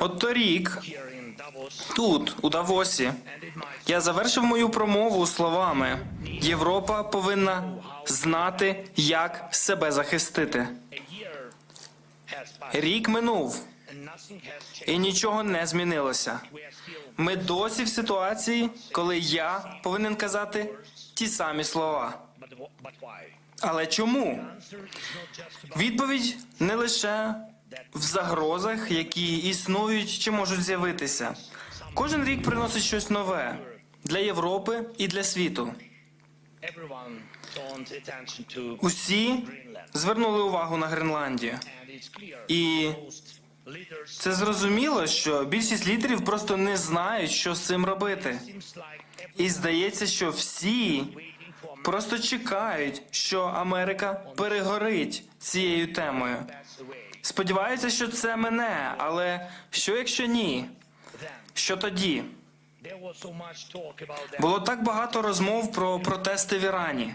От торік, тут, у Давосі, я завершив мою промову словами: Європа повинна знати, як себе захистити. Рік минув, і нічого не змінилося. Ми досі в ситуації, коли я повинен казати ті самі слова. Але чому? Відповідь не лише в загрозах, які існують чи можуть з'явитися. Кожен рік приносить щось нове для Європи і для світу. Усі звернули увагу на Гренландію. І це зрозуміло, що більшість лідерів просто не знають, що з цим робити. І здається, що всі просто чекають, що Америка перегорить цією темою. Сподіваються, що це мене, але що якщо ні? Що тоді? Було так багато розмов про протести в Ірані,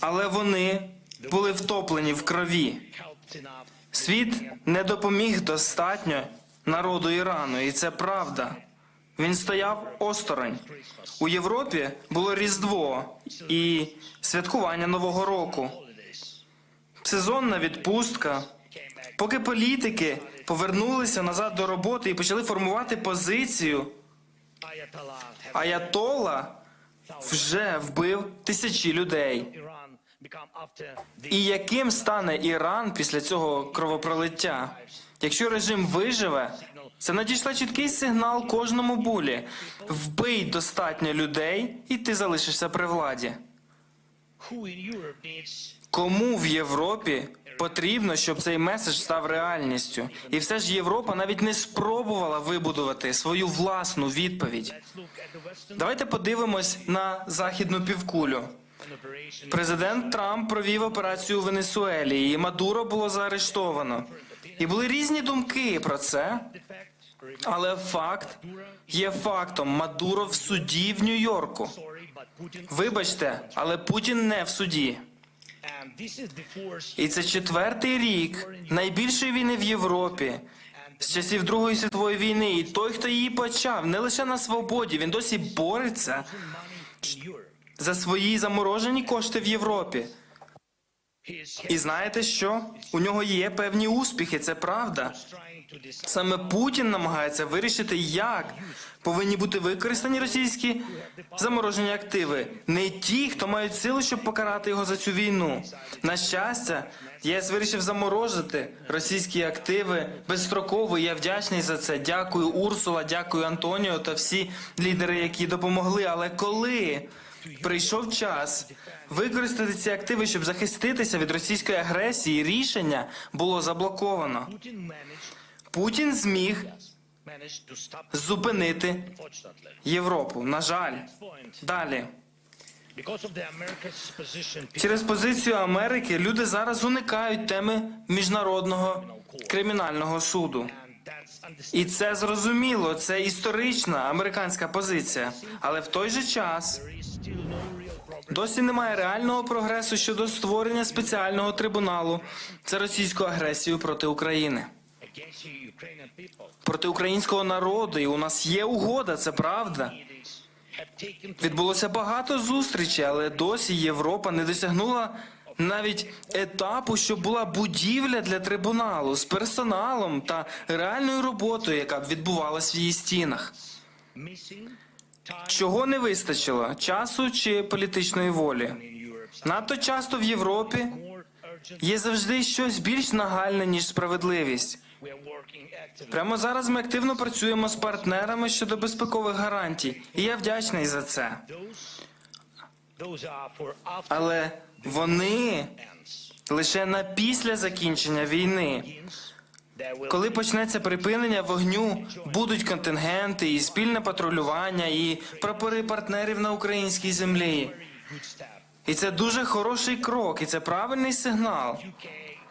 але вони були втоплені в крові. Світ не допоміг достатньо народу Ірану, і це правда. Він стояв осторонь. У Європі було Різдво і святкування Нового року, сезонна відпустка. Поки політики повернулися назад до роботи і почали формувати позицію, have вже вбив тисячі людей. І яким стане Іран після цього кровопролиття? Якщо режим виживе, це надійшла чіткий сигнал кожному булі: вбий достатньо людей, і ти залишишся при владі. Кому в Європі потрібно, щоб цей меседж став реальністю? І все ж Європа навіть не спробувала вибудувати свою власну відповідь. Давайте подивимось на західну півкулю. Президент Трамп провів операцію у Венесуелі, і Мадуро було заарештовано. І були різні думки про це, але факт є фактом. Мадуро в суді в Нью-Йорку. Вибачте, але Путін не в суді. І це четвертий рік найбільшої війни в Європі з часів Другої світової війни. І той, хто її почав, не лише на свободі, він досі бореться за свої заморожені кошти в Європі. І знаєте що? У нього є певні успіхи, це правда. Саме Путін намагається вирішити, як повинні бути використані російські заморожені активи. Не ті, хто мають силу, щоб покарати його за цю війну. На щастя, ЄС вирішив заморозити російські активи безстроково. Я вдячний за це. Дякую, Урсула, дякую Антоніо та всі лідери, які допомогли. Але коли прийшов час використати ці активи, щоб захиститися від російської агресії, рішення було заблоковано. Путін зміг зупинити. Європу. На жаль, далі через позицію Америки люди зараз уникають теми міжнародного кримінального суду. І це зрозуміло, це історична американська позиція. Але в той же час досі немає реального прогресу щодо створення спеціального трибуналу за російську агресію проти України, проти українського народу. І у нас є угода, це правда. Відбулося багато зустрічей, але досі Європа не досягнула навіть етапу, щоб була будівля для трибуналу з персоналом та реальною роботою, яка б відбувалась в її стінах. Чого не вистачило? Часу чи політичної волі? Надто часто в Європі є завжди щось більш нагальне, ніж справедливість. Прямо зараз ми активно працюємо з партнерами щодо безпекових гарантій, і я вдячний за це. Але вони лише на після закінчення війни. Коли почнеться припинення вогню, будуть контингенти і спільне патрулювання, і прапори партнерів на українській землі. І це дуже хороший крок, і це правильний сигнал,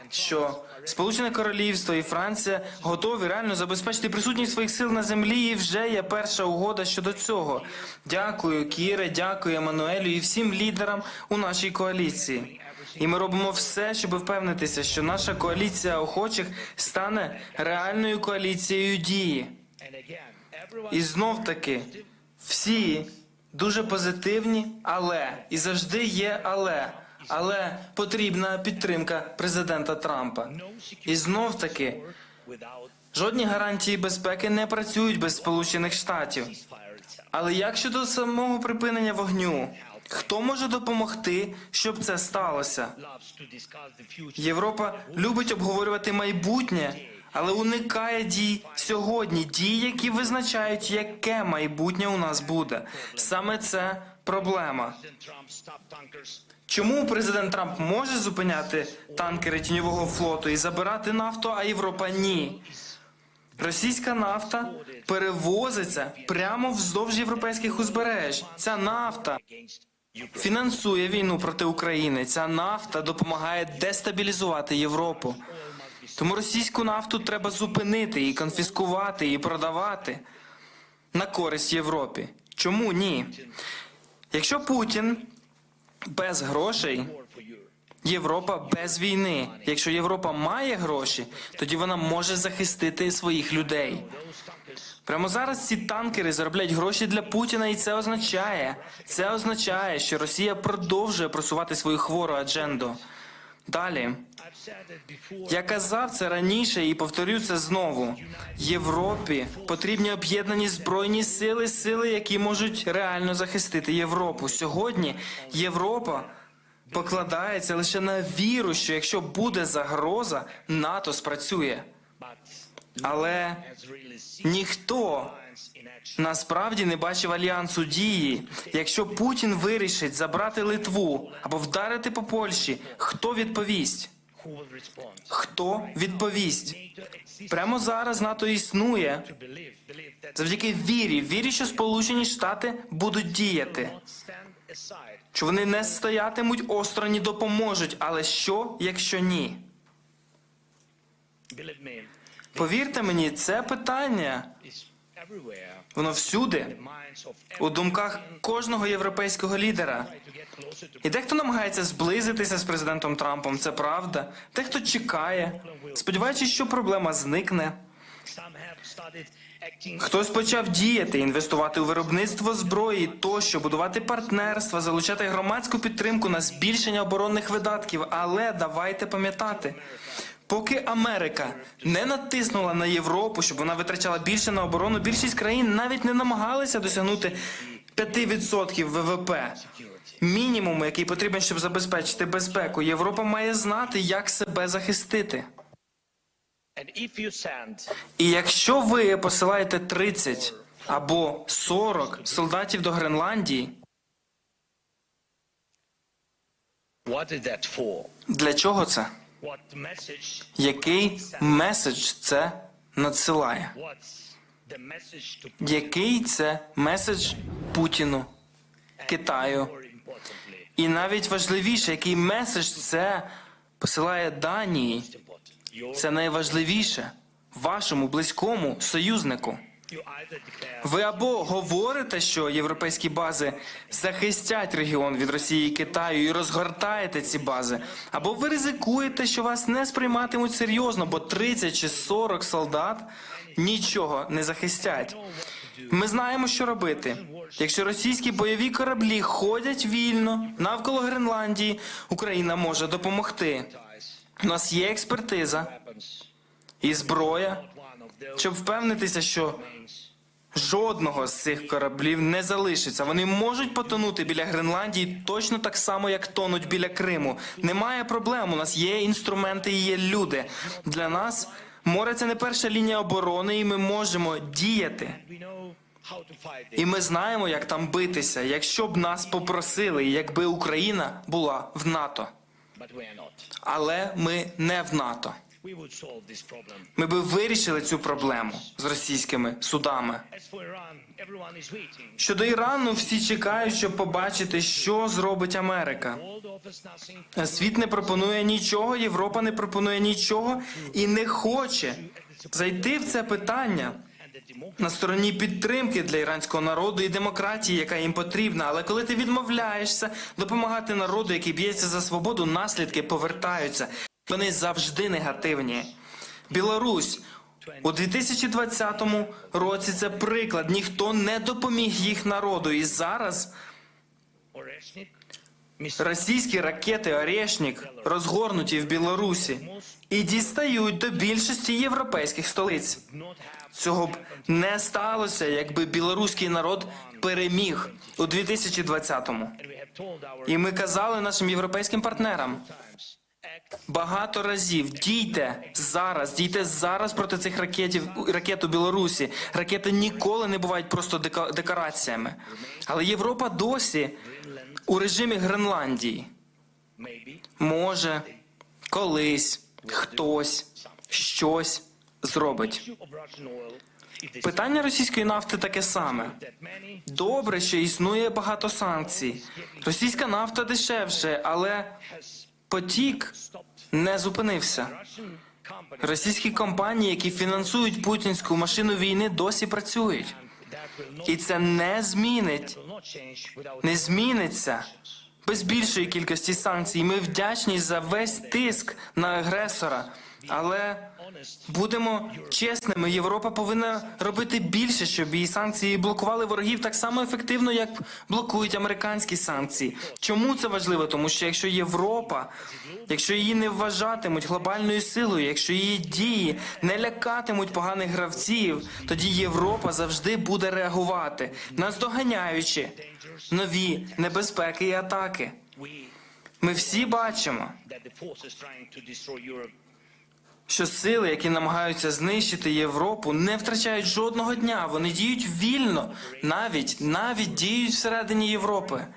що Сполучене Королівство і Франція готові реально забезпечити присутність своїх сил на землі. І вже є перша угода щодо цього. Дякую, Кіре, дякую Еммануелю і всім лідерам у нашій коаліції. І ми робимо все, щоб впевнитися, що наша коаліція охочих стане реальною коаліцією дії. І знов таки, всі дуже позитивні, але і завжди є але. Але потрібна підтримка президента Трампа. І знов таки, жодні гарантії безпеки не працюють без Сполучених Штатів. Але як щодо самого припинення вогню? Хто може допомогти, щоб це сталося? Європа любить обговорювати майбутнє, але уникає дій сьогодні, дій, які визначають, яке майбутнє у нас буде. Саме це проблема. Чому президент Трамп може зупиняти танкери тіньового флоту і забирати нафту, а Європа ні? Російська нафта перевозиться прямо вздовж європейських узбереж. Ця нафта. Фінансує війну проти України. Ця нафта допомагає дестабілізувати Європу. Тому російську нафту треба зупинити і конфіскувати і продавати на користь Європі. Чому ні? Якщо Путін без грошей. Європа без війни. Якщо Європа має гроші, тоді вона може захистити своїх людей. Прямо зараз ці танкери заробляють гроші для Путіна, і це означає, це означає, що Росія продовжує просувати свою хвору адженду. Далі я казав це раніше і повторю це знову. Європі потрібні об'єднані збройні сили, сили, які можуть реально захистити Європу. Сьогодні Європа покладається лише на віру, що якщо буде загроза, НАТО спрацює. Але ніхто насправді не бачив альянсу дії. Якщо Путін вирішить забрати Литву або вдарити по Польщі, хто відповість? Хто відповість? Прямо зараз НАТО існує завдяки вірі, вірі, що Сполучені Штати будуть діяти, що вони не стоятимуть осторонь, допоможуть. Але що, якщо ні? Повірте мені, це питання воно всюди, у думках кожного європейського лідера. І дехто намагається зблизитися з президентом Трампом, це правда. Дехто чекає, сподіваючись, що проблема зникне. Хтось почав діяти, інвестувати у виробництво зброї, тощо, будувати партнерства, залучати громадську підтримку на збільшення оборонних видатків. Але давайте пам'ятати. Поки Америка не натиснула на Європу, щоб вона витрачала більше на оборону, більшість країн навіть не намагалися досягнути 5% ВВП. Мінімум, який потрібен, щоб забезпечити безпеку. Європа має знати, як себе захистити. І якщо ви посилаєте 30 або 40 солдатів до Гренландії, для чого це? Який меседж це надсилає? Який це меседж Путіну, Китаю? І навіть важливіше, який меседж це посилає Данії? Це найважливіше вашому близькому союзнику. Ви або говорите, що європейські бази захистять регіон від Росії і Китаю і розгортаєте ці бази, або ви ризикуєте, що вас не сприйматимуть серйозно, бо 30 чи 40 солдат нічого не захистять. Ми знаємо, що робити. Якщо російські бойові кораблі ходять вільно навколо Гренландії, Україна може допомогти. У нас є експертиза і зброя, щоб впевнитися, що Жодного з цих кораблів не залишиться. Вони можуть потонути біля Гренландії точно так само, як тонуть біля Криму. Немає проблем. У нас є інструменти і є люди. Для нас море це не перша лінія оборони, і ми можемо діяти. І ми знаємо, як там битися, якщо б нас попросили, якби Україна була в НАТО. Але ми не в НАТО. Ми би вирішили цю проблему з російськими судами. Щодо Ірану, всі чекають, щоб побачити, що зробить Америка. Світ не пропонує нічого, Європа не пропонує нічого і не хоче зайти в це питання на стороні підтримки для іранського народу і демократії, яка їм потрібна. Але коли ти відмовляєшся допомагати народу, який б'ється за свободу, наслідки повертаються. Вони завжди негативні. Білорусь у 2020 році це приклад. Ніхто не допоміг їх народу. І зараз російські ракети Орешнік розгорнуті в Білорусі і дістають до більшості європейських столиць. Цього б не сталося, якби білоруський народ переміг у 2020-му. and we have told our І ми казали нашим європейським партнерам багато разів: дійте зараз, дійте зараз проти цих ракетів ракет у Білорусі. Ракети ніколи не бувають просто декораціями. Але Європа досі у режимі Гренландії. Може, колись хтось щось зробить. Питання російської нафти таке саме. Добре, що існує багато санкцій. Російська нафта дешевше, але потік не зупинився. Російські компанії, які фінансують путінську машину війни, досі працюють. І це не змінить, не зміниться без більшої кількості санкцій. Ми вдячні за весь тиск на агресора. Але будемо чесними, Європа повинна робити більше, щоб її санкції блокували ворогів так само ефективно, як блокують американські санкції. Чому це важливо? Тому що якщо Європа, якщо її не вважатимуть глобальною силою, якщо її дії не лякатимуть поганих гравців, тоді Європа завжди буде реагувати, наздоганяючи нові небезпеки і атаки. Ми всі бачимо. Що сили, які намагаються знищити Європу, не втрачають жодного дня. Вони діють вільно, навіть навіть діють всередині Європи.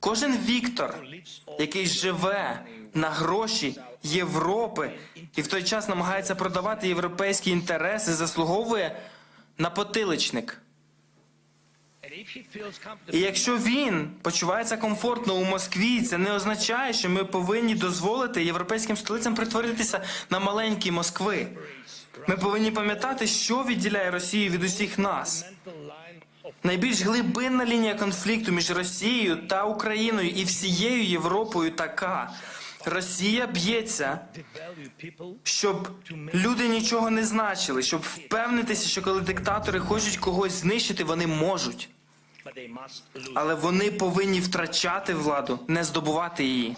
Кожен Віктор, який живе на гроші Європи і в той час намагається продавати європейські інтереси, заслуговує на потиличник. І якщо він почувається комфортно у Москві, це не означає, що ми повинні дозволити європейським столицям притворитися на маленькі Москви. Ми повинні пам'ятати, що відділяє Росію від усіх нас. Найбільш глибинна лінія конфлікту між Росією та Україною і всією Європою така. Росія б'ється, щоб люди нічого не значили, щоб впевнитися, що коли диктатори хочуть когось знищити, вони можуть. Але вони повинні втрачати владу, не здобувати її.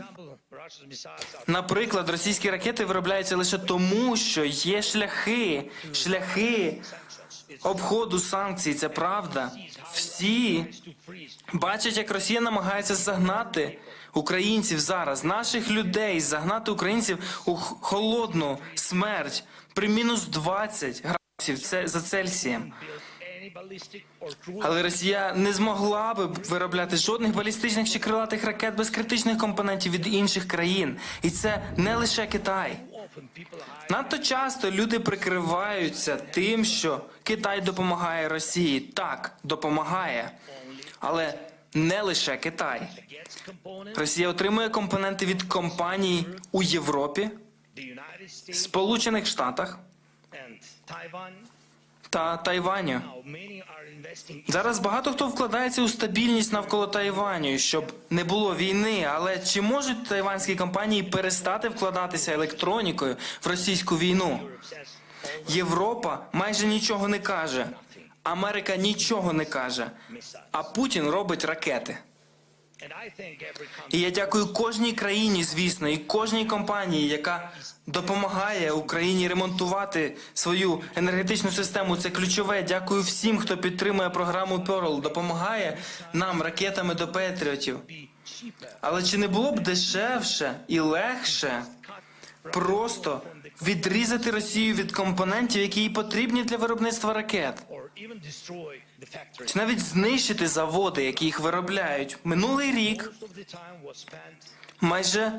Наприклад, російські ракети виробляються лише тому, що є шляхи, шляхи обходу санкцій. Це правда. Всі бачать, як Росія намагається загнати українців зараз, наших людей, загнати українців у холодну смерть при мінус 20 градусів це за Цельсієм. Але Росія не змогла би виробляти жодних балістичних чи крилатих ракет без критичних компонентів від інших країн. І це не лише Китай. Надто часто люди прикриваються тим, що Китай допомагає Росії. Так, допомагає, але не лише Китай. Росія отримує компоненти від компаній у Європі, Сполучених Штатах та Тайваню. Зараз багато хто вкладається у стабільність навколо Тайваню, щоб не було війни. Але чи можуть тайванські компанії перестати вкладатися електронікою в російську війну? Європа майже нічого не каже. Америка нічого не каже. А Путін робить ракети. І я дякую кожній країні, звісно, і кожній компанії, яка допомагає Україні ремонтувати свою енергетичну систему. Це ключове. Дякую всім, хто підтримує програму Pearl, допомагає нам ракетами до Петріотів. Але чи не було б дешевше і легше просто відрізати Росію від компонентів, які їй потрібні для виробництва ракет? Чи навіть знищити заводи, які їх виробляють? Минулий рік майже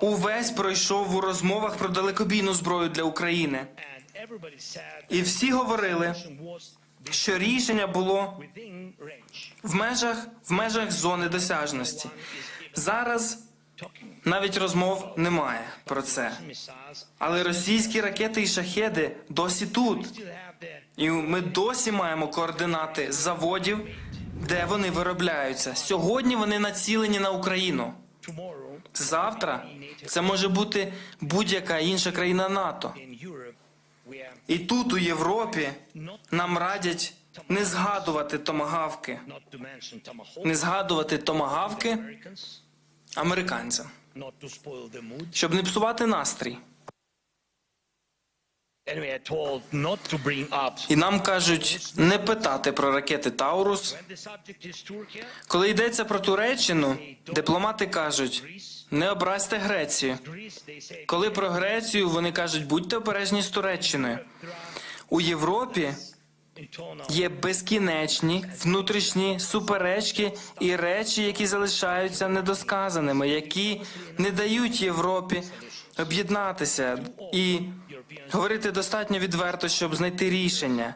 увесь пройшов у розмовах про далекобійну зброю для України. І всі говорили, що рішення було в межах, в межах зони досяжності. Зараз. Навіть розмов немає про це. Але російські ракети і шахеди досі тут. І ми досі маємо координати заводів, де вони виробляються. Сьогодні вони націлені на Україну. Завтра це може бути будь-яка інша країна НАТО. І тут, у Європі, нам радять не згадувати томагавки, не згадувати томагавки американцям, щоб не псувати настрій. І нам кажуть не питати про ракети Таурус. Коли йдеться про Туреччину, дипломати кажуть не образьте Грецію. Коли про Грецію вони кажуть, будьте обережні з Туреччиною. У Європі є безкінечні внутрішні суперечки і речі, які залишаються недосказаними, які не дають Європі об'єднатися і говорити достатньо відверто, щоб знайти рішення.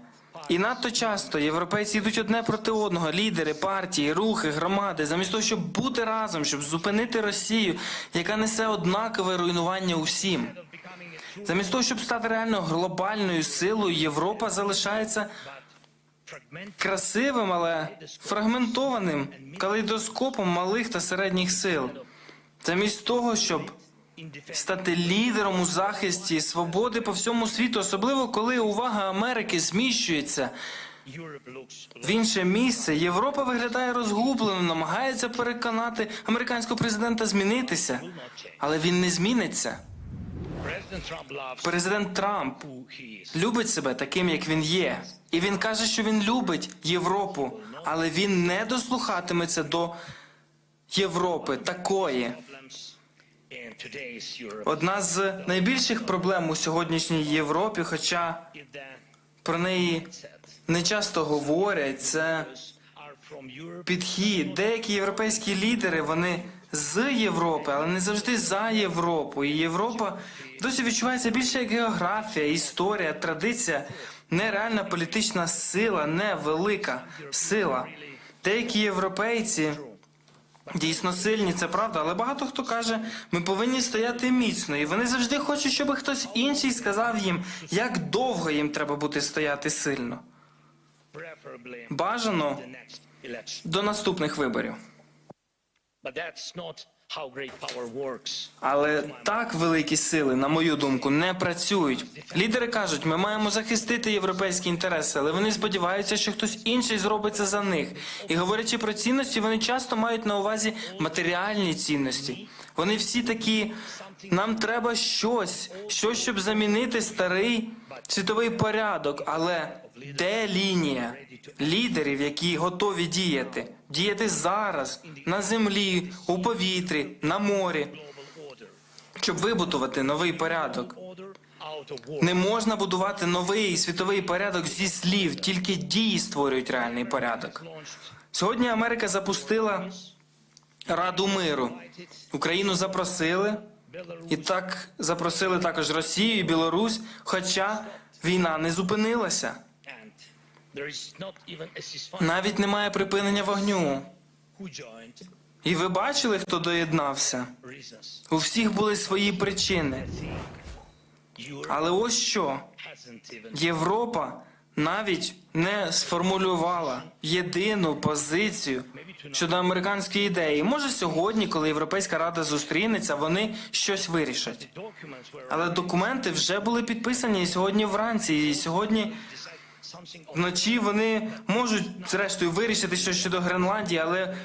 І надто часто європейці йдуть одне проти одного, лідери, партії, рухи, громади, замість того, щоб бути разом, щоб зупинити Росію, яка несе однакове руйнування усім. Замість того, щоб стати реально глобальною силою, Європа залишається красивим, але фрагментованим калейдоскопом малих та середніх сил. Замість того, щоб стати лідером у захисті свободи по всьому світу, особливо коли увага Америки зміщується в інше місце, Європа виглядає розгублено, намагається переконати американського президента змінитися, але він не зміниться. Президент Трамп любить себе таким, як він є. І він каже, що він любить Європу, але він не дослухатиметься до Європи такої. Одна з найбільших проблем у сьогоднішній Європі, хоча про неї не часто говорять, це підхід. Деякі європейські лідери вони з Європи, але не завжди за Європу. І Європа досі відчувається більше як географія, історія, традиція, нереальна політична сила, не велика сила. Деякі європейці дійсно сильні, це правда, але багато хто каже, ми повинні стояти міцно, і вони завжди хочуть, щоб хтось інший сказав їм, як довго їм треба бути стояти сильно. Бажано до наступних виборів. Але так великі сили, на мою думку, не працюють. Лідери кажуть, ми маємо захистити європейські інтереси, але вони сподіваються, що хтось інший зробить це за них. І говорячи про цінності, вони часто мають на увазі матеріальні цінності. Вони всі такі. Нам треба щось, щось, щоб замінити старий світовий порядок. Але де лінія лідерів, які готові діяти? Діяти зараз на землі, у повітрі, на морі, щоб вибудувати новий порядок. Не можна будувати новий світовий порядок зі слів, тільки дії створюють реальний порядок. Сьогодні Америка запустила Раду миру. Україну запросили, і так запросили також Росію і Білорусь, хоча війна не зупинилася. Навіть немає припинення вогню. І ви бачили, хто доєднався? У всіх були свої причини. Але ось що Європа навіть не сформулювала єдину позицію щодо американської ідеї. Може, сьогодні, коли Європейська рада зустрінеться, вони щось вирішать. Але документи вже були підписані і сьогодні вранці. І сьогодні вночі вони можуть зрештою вирішити щось щодо Гренландії. Але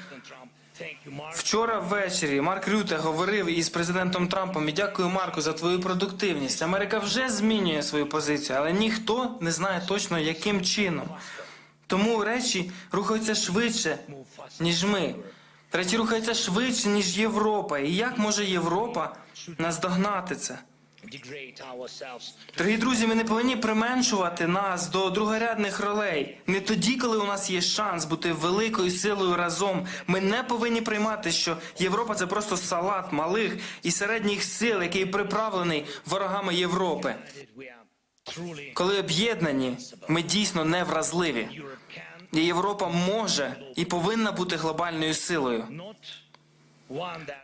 вчора ввечері Марк Рюте говорив із президентом Трампом. І дякую, Марку, за твою продуктивність. Америка вже змінює свою позицію, але ніхто не знає точно, яким чином. Тому речі рухаються швидше, ніж ми. Речі рухаються швидше, ніж Європа. І як може Європа наздогнати це? Дорогі друзі, ми не повинні применшувати нас до другорядних ролей. Не тоді, коли у нас є шанс бути великою силою разом. Ми не повинні приймати, що Європа це просто салат малих і середніх сил, який приправлений ворогами Європи. Коли об'єднані, ми дійсно невразливі. Europe can І Європа може і повинна бути глобальною силою.